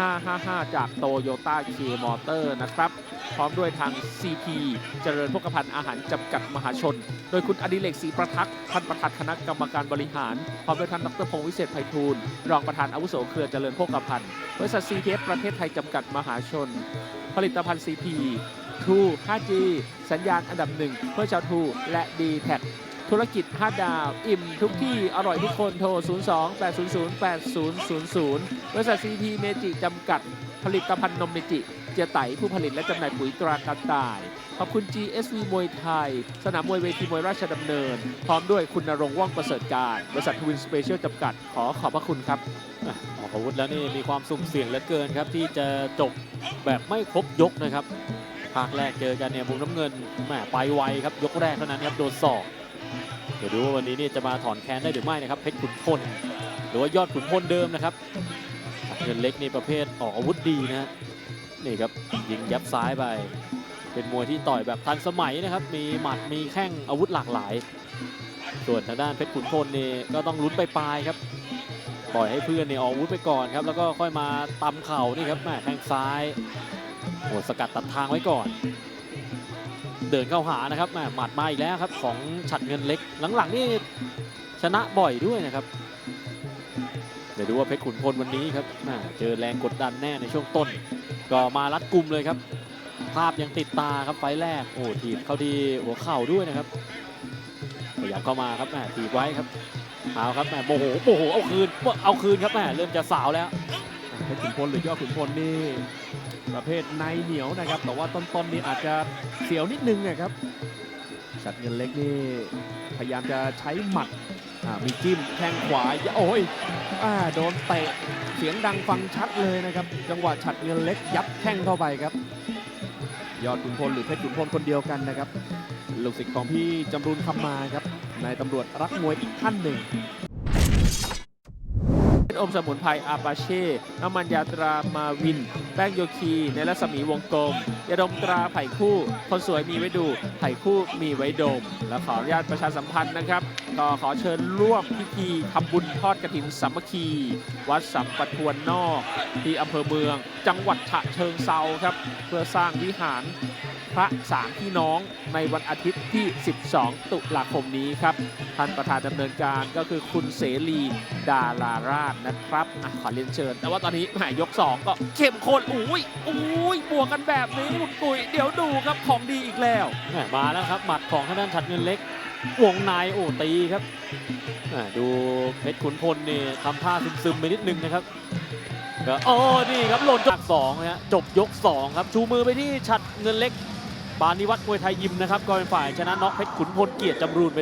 555 จากโตโยต้าเคมอเตอร์นะครับ พร้อมด้วยทาง CP เจริญพกพันธ์อาหารจำกัดมหาชน โดยคุณอดิเรกศรีประทักษ์ท่านประธานคณะกรรมการบริหาร พร้อมด้วยท่านดรพงศ์วิเศษไพฑูรย์รองประธานอาวุโสเครือเจริญพกพันธ์บริษัท CPF ประเทศไทยจำกัดมหาชน ผลิตภัณฑ์ CP 2 5G สัญญาณอันดับหนึ่งเพื่อชาวทูและ d t แท ธุรกิจ5ดาว อิ่มทุกที่อร่อยทุกคนโทร 02 800 8000 บริษัท CP เมจิจำกัดผลิตภัณฑ์นมเมจิ เจไตผู้ผลิตและจำหน่ายปุ๋ยตรากระต่าย ขอบคุณ GSV มวยไทย สนามมวยเวทีมวยราชดำเนิน พร้อมด้วยคุณนรงค์ว่องประเสริฐการ บริษัททวินสเปเชียลจำกัด ขอขอบพระคุณครับอะออกอาวุธแล้วนี่มีความสุ่มเสี่ยงเหลือเกินครับ ที่จะจบแบบไม่ครบยกนะครับภาคแรกเจอกันเนี่ยมุมน้ำเงินแหมไปไวครับยกแรกเท่านั้นครับโดนศอก เดี๋ยวดูว่าวันนี้เนี่ยจะมาถอนแค้นได้หรือไม่นะครับเพชรขุนพลหรือว่ายอดขุนพลเดิมนะครับเงินเล็กนี่ประเภทออกอาวุธดีนะฮะนี่ครับยิงยับซ้ายไป เป็นมวยที่ต่อยแบบทันสมัยนะครับ มีหมัดมีแข้งอาวุธหลากหลาย ส่วนทางด้านเพชรขุนพลนี่ก็ต้องลุ้นไปปลายๆครับปล่อยให้เพื่อนเนี่ยออกอาวุธไปก่อนครับแล้วก็ค่อยมาตำเข่านี่ครับแม่แข้งซ้ายโหสกัดตัดทางไว้ก่อน เดินเข้าหานะครับแม่หมัดมาอีกแล้วครับของฉัดเงินเล็กหลังๆนี่ชนะบ่อยด้วยนะครับเดี๋ยวดูว่าเพชรขุนพลวันนี้ครับแม่เจอแรงกดดันแน่ในช่วงต้น ก็มารัดกลุ่มเลยครับ ภาพยังติดตาครับไฟแรก โอ้ถีบเข้าดีหัวเข่าด้วยนะครับพยายามเข้ามาครับแม่ถีบไว้ครับเอาครับแหม่โมโหโมโหเอาคืนเอาคืนครับแหม่เริ่มจะสาวแล้ว เพชรขุนพลหรือยอดขุนพลนี่ประเภทในเหนียวนะครับ แต่ว่าต้นๆนี่อาจจะเสียวนิดนึงนะครับชัดเงินเล็กนี่พยายามจะใช้หมัดมีจิ้มแข้งขวาโอ้ยอ่าโดนเตะเสียงดังฟังชัดเลยนะครับ จังหวะฉัดเงินเล็กยับแข้งเข้าไปครับยอดขุนพลหรือเพชรขุนพลคนเดียวกันนะครับลูกศิษย์ของพี่จำรูนคำมาครับนายตำรวจรักมวยอีกท่านหนึ่ง อมสมุนไพรอาปาเช่ น้ำมันยาตรามาวิน แป้งโยคีในรัศมีวงกลมยาดมตราไผ่คู่ คนสวยมีไว้ดูไผ่คู่มีไว้ดม และขออนุญาตประชาสัมพันธ์นะครับก็ขอเชิญร่วมพิธีทำบุญทอดกระถินสามัคคี วัดสัมปทวนนอก ที่อำเภอเมือง จังหวัดฉะเชิงเซาครับ เพื่อสร้างวิหารพระสามพี่น้องในวันอาทิตย์ที่ 12 ตุลาคมนี้ครับ ท่านประธานดำเนินการก็คือคุณเสรีดาราราชนะครับอขอเรียนเชิญ แต่ว่าตอนนี้หมยยก 2 ก็เข้มข้นอุ้ยอุ้ยบวกกันแบบนี้คุณกุยเดี๋ยวดูครับของดีอีกแล้วมาแล้วครับหมัดของทางด้านฉัดเงินเล็ก วงในโอ้ตีครับดูเพชรขุนพลนี่ทำท่าซึมๆไปนิดนึงนะครับก็โอ้นี่ครับหล่นจากสองนะฮะจบยกสองครับ ชูมือไปที่ฉัดเงินเล็ก ปานิวัฒน์มวยไทยยิมนะครับก็เป็นฝ่ายชนะน็อกเพชรขุนพลเกียรติจำรูนไป